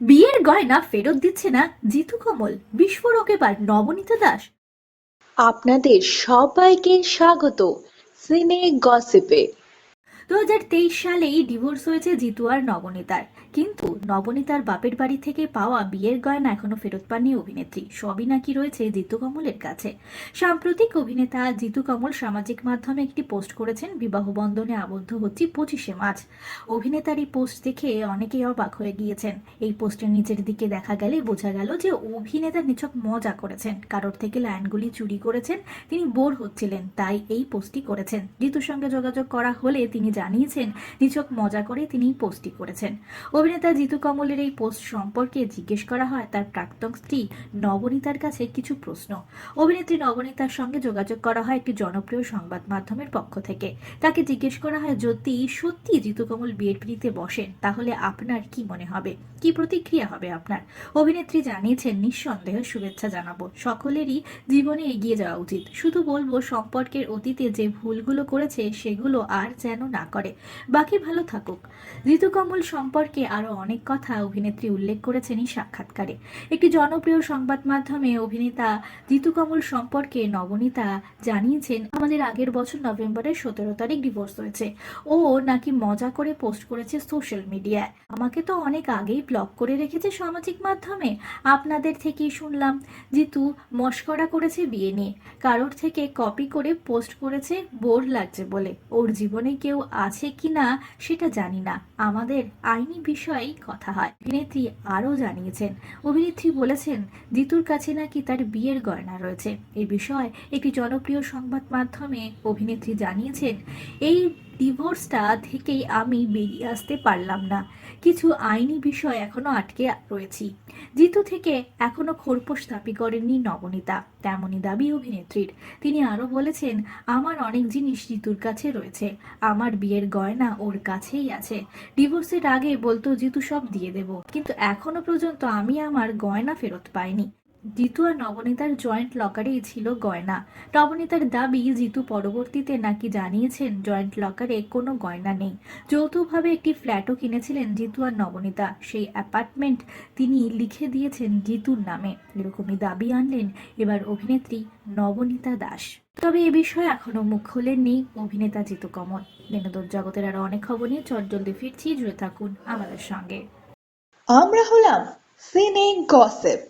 বিয়ের গয়না ফেরত দিচ্ছে না জিতু কমল বিস্ফোরক এবার নবনীতা দাস। আপনাদের সবাইকে স্বাগত সিনে গসিপে। দু হাজার তেইশ সালেই ডিভোর্স হয়েছে জিতু আর নবনীতার। কিন্তু নবনীতার বাপের বাড়ি থেকে পাওয়া বিয়ের গয়না এখনও ফেরত পাননি অভিনেত্রী। সবই নাকি রয়েছে জিতু কমলের কাছে। সাম্প্রতিক অভিনেতা জিতু কমল সামাজিক মাধ্যমে একটি পোস্ট করেছেন, বিবাহ বন্ধনে আবদ্ধ হচ্ছি পঁচিশে মার্চ। অভিনেতার এই পোস্ট দেখে অনেকেই অবাক হয়ে গিয়েছেন। এই পোস্টের নিচের দিকে দেখা গেলে বোঝা গেল যে অভিনেতা নিছক মজা করেছেন। কারোর থেকে লাইনগুলি চুরি করেছেন, তিনি বোর হচ্ছিলেন, তাই এই পোস্টটি করেছেন। জিতুর সঙ্গে যোগাযোগ করা হলে তিনি জানিয়েছেন, নিছক মজা করে তিনি পোস্টটি করেছেন। অভিনেতা জিতু কমলের এই পোস্ট সম্পর্কে জিজ্ঞেস করা হয়, তার প্রাক্তন স্ত্রী নবনীতার কাছে কিছু প্রশ্ন। অভিনেত্রী নবনীতার সঙ্গে যোগাযোগ করা হয় একটি জনপ্রিয় সংবাদ মাধ্যমের পক্ষ থেকে। তাকে জিজ্ঞেস করা হয়, যদি সত্যি জিতু কমল বিয়ের পিড়িতে বসেন, তাহলে আপনার কি মনে হবে? কি প্রতিক্রিয়া হবে আপনার? অভিনেত্রী জানিয়েছেন, নিঃসন্দেহে শুভেচ্ছা জানাব। সকলেরই জীবনে এগিয়ে যাওয়া উচিত। শুধু বলব, সম্পর্কের অতীতে যে ভুলগুলো করেছে, সেগুলো আর যেন না করে। বাকি ভালো থাকুক। ঋতু কমল সম্পর্কে আরও অনেক কথা অভিনেত্রী উল্লেখ করেছেন এই সাক্ষাৎকারে। একটি জনপ্রিয় সংবাদ মাধ্যমে অভিনেতা ঋতু কমল সম্পর্কে নবনীতা জানিয়েছেন, আমাদের আগের বছর নভেম্বরের সতেরো তারিখ ডিভোর্স হয়েছে। ও নাকি মজা করে পোস্ট করেছে সোশ্যাল মিডিয়ায় আমাকে তো অনেক আগেই ব্লক করে রেখেছে সামাজিক মাধ্যমে। আপনাদের থেকেই শুনলাম, জিতু মস্করা করেছে বিয়ে নিয়ে। কারোর থেকে কপি করে পোস্ট করেছে বোর লাগছে বলে। ওর জীবনে কেউ আছে কি না সেটা জানি না। আমাদের আইনি বিষয়েই কথা হয়। অভিনেত্রী আরও জানিয়েছেন, অভিনেত্রী বলেছেন, জিতুর কাছে নাকি তার বিয়ের গয়না রয়েছে। এ বিষয়ে একটি জনপ্রিয় সংবাদ মাধ্যমে অভিনেত্রী জানিয়েছেন, এই ডিভোর্সটা থেকেই আমি বেরিয়ে আসতে পারলাম না। কিছু আইনি বিষয় এখনও আটকে রয়েছি। জিতু থেকে এখনও খোরপোশ দাবি করেননি নবনীতা, তেমনই দাবি অভিনেত্রীর। তিনি আরও বলেছেন, আমার অনেক জিনিস জিতুর কাছে রয়েছে। আমার বিয়ের গয়না ওর কাছেই আছে। ডিভোর্সের আগে বলতো, জিতু সব দিয়ে দেব। কিন্তু এখনও পর্যন্ত আমি আমার গয়না ফেরত পাইনি। জিতু আর নবনীতার জয়েন্ট লকারেই ছিল গয়না। নবনীতার দাবি, জিতু পরবর্তীতে নাকি জানিয়েছেন জয়েন্ট লকারে কোনো গয়না নেই। যৌথভাবে একটি ফ্ল্যাটও কিনেছিলেন জিতু আর নবনীতা। সেই অ্যাপার্টমেন্ট তিনি লিখে দিয়েছেন জিতুর নামে। এরকমই দাবি আনলেন এবার অভিনেত্রী নবনীতা দাস। তবে এ বিষয়ে এখনও মুখ খোলেননি অভিনেতা জিতু কমল। বিনোদন জগতের আরও অনেক খবর নিয়ে চট জলদি ফিরছি। জুড়ে থাকুন আমাদের সঙ্গে। আমরা হলাম সিনে গসিপ